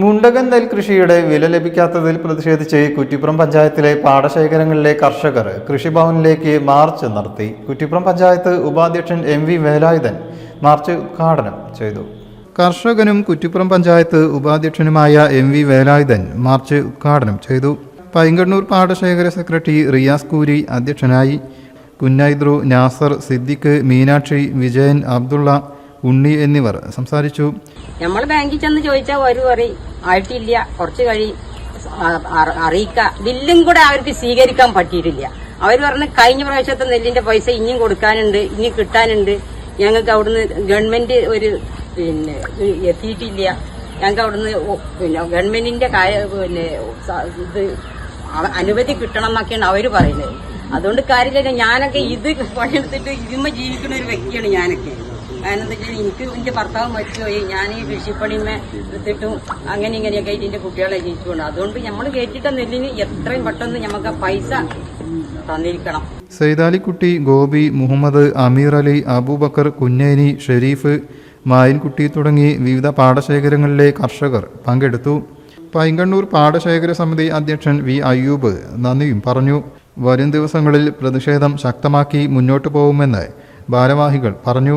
മുണ്ടകൻ നെൽകൃഷിയുടെ വില ലഭിക്കാത്തതിൽ പ്രതിഷേധിച്ച് കുറ്റിപ്പുറം പഞ്ചായത്തിലെ പാടശേഖരങ്ങളിലെ കർഷകർ കൃഷിഭവനിലേക്ക് മാർച്ച് നടത്തി. കുറ്റിപ്പുറം പഞ്ചായത്ത് ഉപാധ്യക്ഷൻ എം വി വേലായുധൻ മാർച്ച് ഉദ്ഘാടനം ചെയ്തു. കർഷകനും കുറ്റിപ്പുറം പഞ്ചായത്ത് ഉപാധ്യക്ഷനുമായ എം വി വേലായുധൻ മാർച്ച് ഉദ്ഘാടനം ചെയ്തു. പൈങ്കണ്ണൂർ പാടശേഖര സെക്രട്ടറി റിയാസ് കൂരി അധ്യക്ഷനായി. കുന്നൈദ്രു നാസർ സിദ്ദിഖ് മീനാക്ഷി വിജയൻ അബ്ദുള്ള ഉണ്ണി എന്നിവർ സംസാരിച്ചു. നമ്മൾ ബാങ്കിൽ ചെന്ന് ചോദിച്ചാൽ ഒരു പറയും. ആയിട്ടില്ല. കുറച്ച് കഴി അറിയിക്ക. ബില്ലും കൂടെ അവർക്ക് സ്വീകരിക്കാൻ പറ്റിയിട്ടില്ല. അവർ പറഞ്ഞ് കഴിഞ്ഞ പ്രാവശ്യത്തെ നെല്ലിന്റെ പൈസ ഇനിയും കൊടുക്കാനുണ്ട് ഇനി കിട്ടാനുണ്ട്. ഞങ്ങൾക്ക് അവിടുന്ന് ഗവൺമെന്റ് ഒരു പിന്നെ എത്തിയിട്ടില്ല. ഞങ്ങൾക്ക് അവിടുന്ന് പിന്നെ ഗവൺമെന്റിന്റെ പിന്നെ ഇത് അനുമതി കിട്ടണം എന്നൊക്കെയാണ് അവർ പറയുന്നത്. അതുകൊണ്ട് കാര്യമില്ല. ഞാനൊക്കെ ഇത് പണിയെടുത്തിട്ട് ഇതിന്മ ജീവിക്കുന്ന ഒരു വ്യക്തിയാണ് ഞാനൊക്കെ. കാരണം എന്താ വെച്ചാൽ എനിക്ക് എന്റെ ഭർത്താവ് മരിച്ചുപോയി ഞാൻ ഈ കൃഷിപ്പണിമേ എടുത്തിട്ടും അങ്ങനെ ഇങ്ങനെയൊക്കെ ആയിട്ട് എന്റെ കുട്ടികളെ ജീവിച്ചുകൊണ്ട് അതുകൊണ്ട് നമ്മൾ കയറ്റിട്ട നെല്ലിന് എത്രയും പെട്ടെന്ന് നമുക്ക് പൈസ തന്നിരിക്കണം. സൈതാലിക്കുട്ടി ഗോപി മുഹമ്മദ് അമീർ അലി അബൂബക്കർ കുഞ്ഞേനി ഷെരീഫ് മായൻകുട്ടി തുടങ്ങി വിവിധ പാടശേഖരങ്ങളിലെ കർഷകർ പങ്കെടുത്തു. പൈങ്കണ്ണൂർ പാടശേഖര സമിതി അധ്യക്ഷൻ വി. അയ്യൂബ് നന്ദിയും പറഞ്ഞു. വരും ദിവസങ്ങളിൽ പ്രതിഷേധം ശക്തമാക്കി മുന്നോട്ടു പോകുമെന്ന് ഭാരവാഹികൾ പറഞ്ഞു.